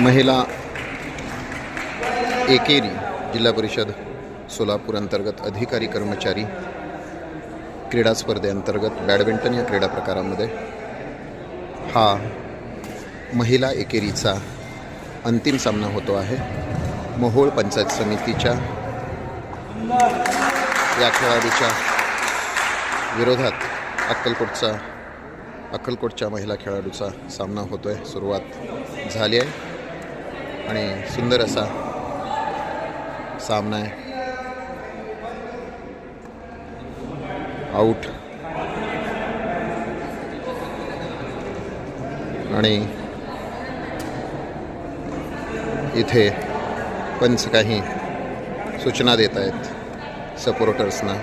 महिला एकेरी जिल्हा परिषद सोलापूर अंतर्गत अधिकारी कर्मचारी क्रीडा स्पर्धेअंतर्गत बॅडमिंटन या क्रीडा प्रकारामध्ये. हा महिला एकेरीचा अंतिम सामना होतो आहे. मोहोळ पंचायत समितीच्या या खेळाडूच्या विरोधात अक्कलकोटचा अक्कलकोटच्या महिला खेळाडूचा सामना होतो आहे सुरुवात झाली आहे. आणि सुंदर असा सामना आहे. आऊट आणि इथे पंच काही सूचना देत आहेत सपोर्टर्सना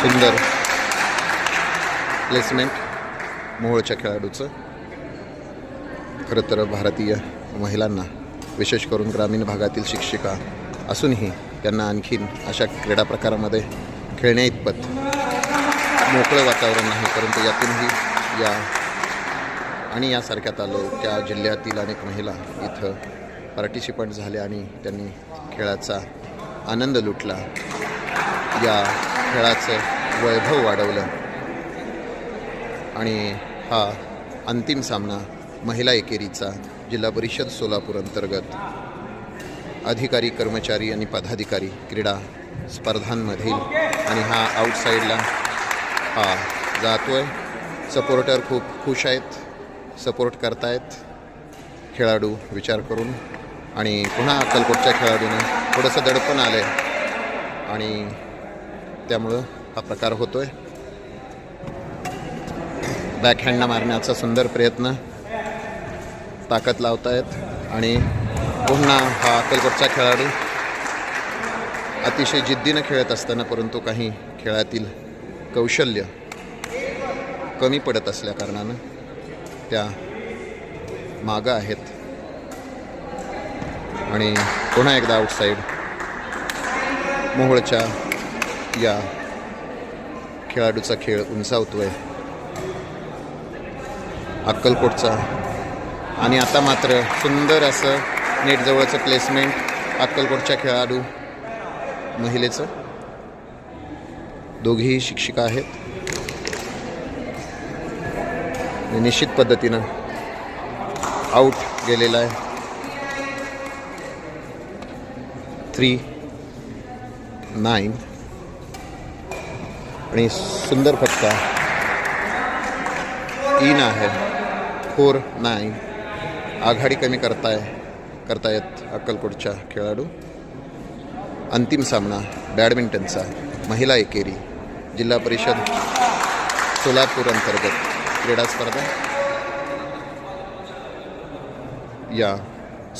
सुंदर प्लेसमेंट मोहोळच्या खेळाडूचं खरं तर भारतीय महिलांना विशेष करून ग्रामीण भागातील शिक्षिका असूनही त्यांना आणखीन अशा क्रीडा प्रकारामध्ये खेळण्या इतपत मोकळं वातावरण नाही परंतु यातूनही या आणि यासारख्या तालुक्या जिल्ह्यातील अनेक महिला इथं पार्टिसिपंट झाल्या आणि त्यांनी खेळाचा आनंद लुटला. या खेळाचं वैभव वाढवलं. आणि हा अंतिम सामना महिला एकेरीचा जिल्हा परिषद सोलापूर अंतर्गत. अधिकारी कर्मचारी आणि पदाधिकारी क्रीडा स्पर्धांमधील आणि हा आउटसाईडला हा जातो आहे सपोर्टर खूप खुश आहेत. सपोर्ट करतायत. खेळाडू विचार करून आणि पुन्हा अक्कलकोटच्या खेळाडूनं थोडंसं दडपण आलं आहे आणि त्यामुळं हा प्रकार होतो आहे बॅक बॅकहँडला मारण्याचा सुंदर प्रयत्न ताकद लावतायत. आणि पुन्हा हा अक्कलकोटचा खेळाडू अतिशय जिद्दीनं खेळत असताना परंतु काही खेळातील कौशल्य कमी पडत असल्याकारणानं त्या मागं आहेत. आणि पुन्हा एकदा आउटसाईड मोहोळच्या या खेळाडूचा खेळ उंचावतो आहे अक्कलकोटचा. आणि आता मात्र सुंदर असं नेटजवळचं प्लेसमेंट अक्कलकोटच्या खेळाडू महिलेचं. दोघीही शिक्षिका आहेत. निश्चित पद्धतीनं आऊट गेलेला आहे. थ्री नाईन आणि सुंदर फटका. इन आहे. Four nine. आघाडी कमी करताय करतायत अक्कलकोटच्या खेळाडू. अंतिम सामना बॅडमिंटनचा महिला एकेरी जिल्हा परिषद सोलापूर अंतर्गत क्रीडा स्पर्धा. या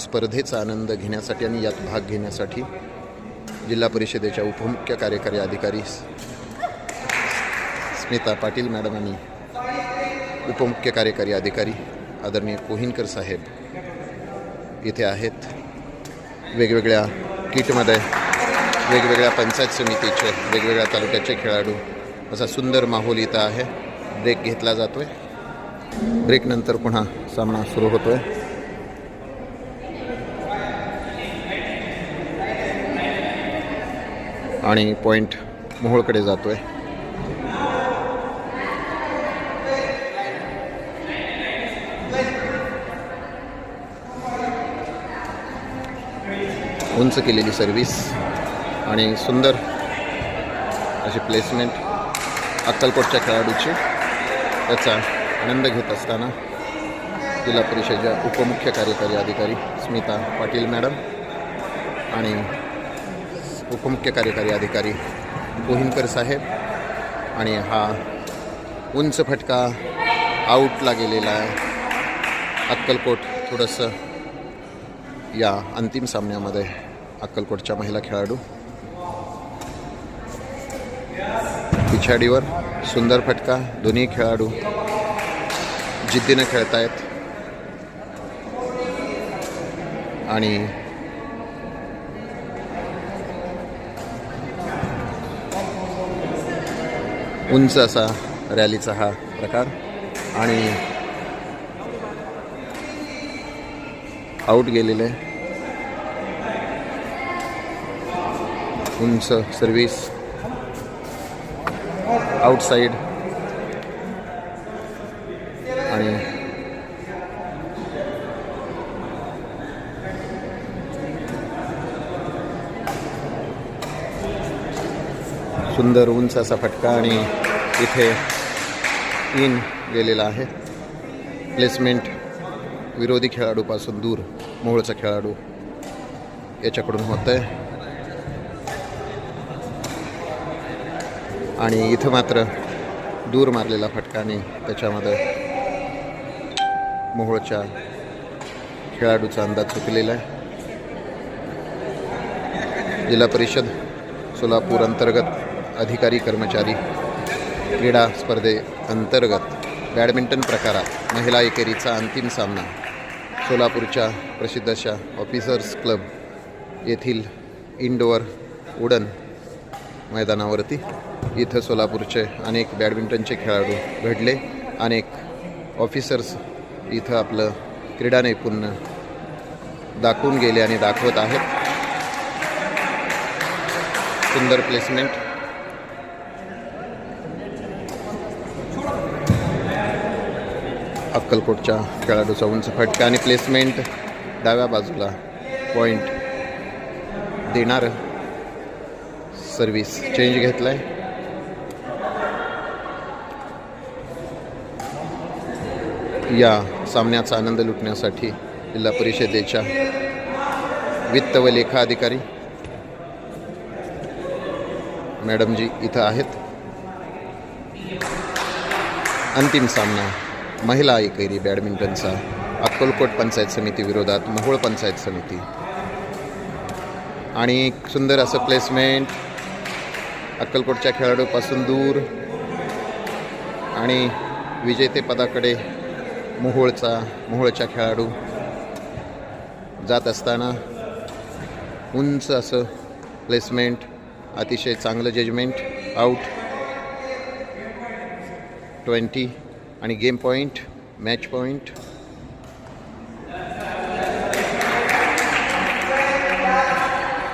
स्पर्धेचा आनंद घेण्यासाठी आणि यात भाग घेण्यासाठी जिल्हा परिषदेच्या उपमुख्य कार्यकारी अधिकारी स्मिता पाटील मॅडम आणि उपमुख्य कार्यकारी अधिकारी आदरणीय कोहिनकर साहेब इथे आहेत. वेगवेगळ्या किटमध्ये वेगवेगळ्या पंचायत समितीचे वेगवेगळ्या तालुक्याचे खेळाडू असा सुंदर माहोल इथं आहे. ब्रेक घेतला जातोय. ब्रेकनंतर पुन्हा सामना सुरू होतोय. आणि पॉईंट मोहोळकडे जातोय. उंच केलेली सर्व्हिस आणि सुंदर अशी प्लेसमेंट अक्कलकोटच्या खेळाडूची. त्याचा आनंद घेत असताना जिल्हा परिषदेच्या उपमुख्य कार्यकारी अधिकारी स्मिता पाटील मॅडम आणि उपमुख्य कार्यकारी अधिकारी कोहिनकर साहेब आणि हा उंच फटका आऊटला गेलेला आहे. अक्कलकोट थोडंसं या अंतिम सामन्यामध्ये अक्कलकोटच्या महिला खेळाडू. पिछाडीवर सुंदर फटका दोन्ही खेळाडू जिद्दीनं खेळतायत. आणि उंच असा रॅलीचा हा प्रकार. आणि आऊट आहे उंच सर्विस आउटसाईड आणि सुंदर उंच असा फटका आणि इथे इन गेलेला आहे. प्लेसमेंट विरोधी खेळाडूपासून दूर मूळचा खेळाडू याच्याकडून होत आहे आणि इथं मात्र दूर मारलेला फटका आणि त्याच्यामध्ये मोहोळच्या खेळाडूचा अंदाज चुकलेला आहे. जिल्हा परिषद सोलापूर अंतर्गत अधिकारी कर्मचारी क्रीडा स्पर्धे अंतर्गत बॅडमिंटन प्रकारात महिला एकेरीचा अंतिम सामना सोलापूरच्या प्रसिद्ध अशा ऑफिसर्स क्लब येथील इंडोअर उडन मैदानावरती इथं सोलापूरचे अनेक बॅडमिंटनचे खेळाडू घडले. अनेक ऑफिसर्स इथं आपलं क्रीडा नैपुण्य दाखवून गेले आणि दाखवत आहेत. सुंदर प्लेसमेंट अक्कलकोटच्या खेळाडूचा उंच फटका आणि प्लेसमेंट डाव्या बाजूला पॉईंट देणारं सर्विस चेंज घेतला आहे या सामन्याचा आनंद लुटण्यासाठी जिल्हा परिषदेच्या वित्त व लेखा अधिकारी मॅडमजी इथं आहेत. अंतिम सामना महिला एकेरी बॅडमिंटनचा अक्कलकोट पंचायत समिती विरोधात मोहोळ पंचायत समिती. आणि सुंदर असं प्लेसमेंट अक्कलकोटच्या खेळाडूपासून दूर आणि विजेतेपदाकडे मोहोळचा मोहोळच्या खेळाडू जात असताना उंच असं प्लेसमेंट अतिशय चांगलं जजमेंट आऊट ट्वेंटी आणि game point match point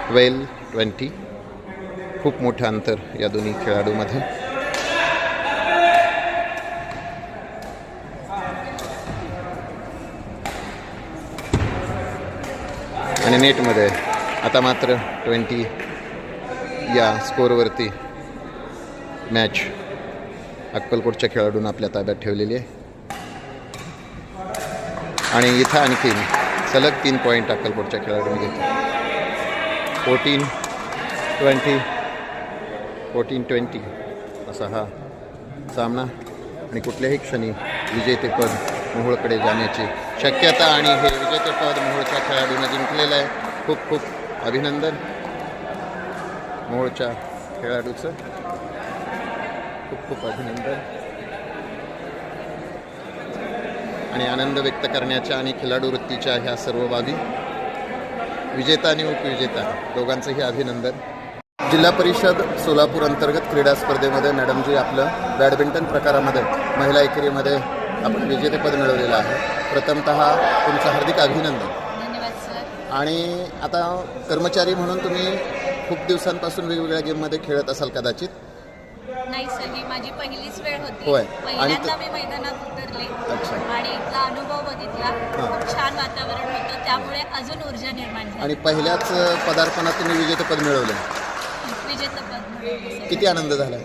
twelve twenty खूप मोठं अंतर या दोन्ही खेळाडूमध्ये. आणि नेटमध्ये आता मात्र ट्वेंटी या स्कोअरवरती मॅच अक्कलकोटच्या खेळाडूंना आपल्या ताब्यात ठेवलेली आहे. आणि इथं आणखीन सलग तीन पॉईंट अक्कलकोटच्या खेळाडूंनी घेतले. फोर्टीन ट्वेंटी फोर्टीन ट्वेंटी असा हा सामना. आणि कुठल्याही क्षणी विजेतेपद मोहोळकडे जाण्याची शक्यता आणि हे विजेतेपद मोहोळच्या खेळाडूनं जिंकलेलं आहे. खूप खूप अभिनंदन मोहोळच्या खेळाडूचं. खूप खूप अभिनंदन. आणि आनंद व्यक्त करण्याच्या आणि खिलाडू वृत्तीच्या ह्या सर्व बाबी. विजेता आणि उपविजेता दोघांचंही अभिनंदन. जिल्हा परिषद सोलापूर अंतर्गत क्रीडा स्पर्धेमध्ये मॅडमजी आपलं बॅडमिंटन प्रकारामध्ये महिला एकेरीमध्ये आपण विजेतेपद मिळवलेलं आहे. प्रथमत तुमचं हार्दिक अभिनंदन. धन्यवाद सर. आणि आता कर्मचारी म्हणून तुम्ही खूप दिवसांपासून वेगवेगळ्या गेममध्ये खेळत असाल कदाचित. नाही सर ही माझी पहिलीच वेळ होती. होय. आणि पहिल्यांदा त- मी मैदानात उतरले अच्छा. आणि इथला अनुभव बघितला. खूप छान वातावरण होतं. त्यामुळे अजून ऊर्जा निर्माण झाली. आणि पहिल्याच पदार्पणात तुम्ही विजेतेपद मिळवलं सर. किती आनंद झाला?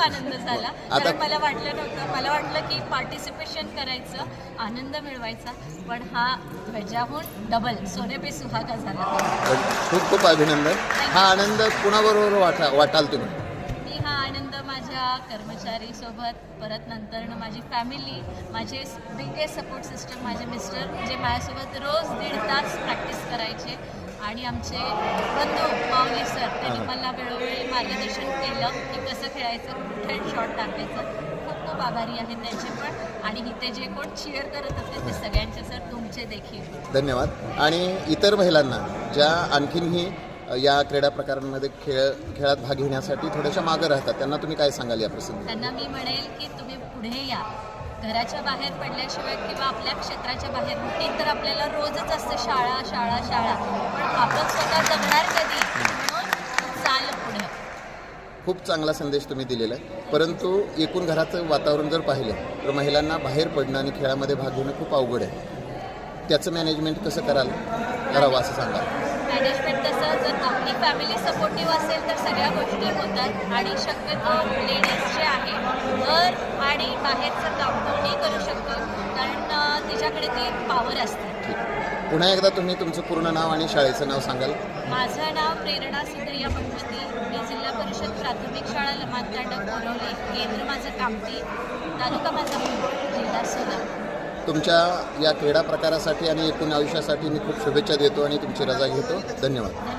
खूप आनंद झाला. कारण मला वाटलं नव्हतं. मला वाटलं की पार्टिसिपेशन करायचं आनंद मिळवायचा. पण हा ध्वजाहून डबल सोने पे सुहागा झाला. खूप खूप अभिनंदन. हा आनंद कुणाबरोबर वाटा वाटाल तुम्ही? माझ्या कर्मचारी सोबत परत नंतरनं माझी फॅमिली माझे बिगेस्ट सपोर्ट सिस्टम माझे मिस्टर जे माझ्यासोबत रोज दीड तास प्रॅक्टिस करायचे. आणि आमचे बंधू माऊली सर त्यांनी मला वेळोवेळी मार्गदर्शन केलं की कसं खेळायचं कुठे शॉट टाकायचं. खूप खूप आभारी आहे त्यांचे पण. आणि इथे जे कोण चिअर करत होते ते सगळ्यांचे सर तुमचे देखील. धन्यवाद. आणि इतर महिलांना ज्या आणखीनही या क्रीडा प्रकारांमध्ये खेळ खेळात भाग घेण्यासाठी थोड्याशा मागं राहतात. त्यांना तुम्ही काय सांगाल या प्रसंगी? त्यांना मी म्हणेल की तुम्ही पुढे या. घराच्या बाहेर पडल्याशिवाय किंवा आपल्या क्षेत्राच्या बाहेर रुटीन तर आपल्याला रोजच असतं शाळा शाळा शाळा. पण आपण स्वतः जगणार कधी? चाल पुढे. खूप चांगला संदेश तुम्ही दिलेला आहे. परंतु एकूण घराचं वातावरण जर पाहिलं तर महिलांना बाहेर पडणं आणि खेळामध्ये भाग घेणं खूप अवघड आहे. त्याचं मॅनेजमेंट कसं कराल? करावं असं सांगा. मॅनेजमेंट तसं जर आपली फॅमिली सपोर्टिव्ह असेल तर सगळ्या गोष्टी होतात. आणि शक्यतो लेडीज जे आहे घर आणि बाहेरचं काम दोन्ही करू शकतो. कारण तिच्याकडे ती पॉवर असते. पुन्हा एकदा तुम्ही तुमचं पूर्ण नाव आणि शाळेचं नाव सांगाल. माझं नाव प्रेरणा सुंदरिया पंकती मी जिल्हा परिषद प्राथमिक शाळा लमानतांडा कोरवली केंद्र माझं कामती तालुका माझा जिल्हा सोलापूर. तुमच्या या क्रीडा प्रकारासाठी आणि एकूण आयुष्यासाठी मी खूप शुभेच्छा देतो आणि तुमची रजा घेतो. धन्यवाद.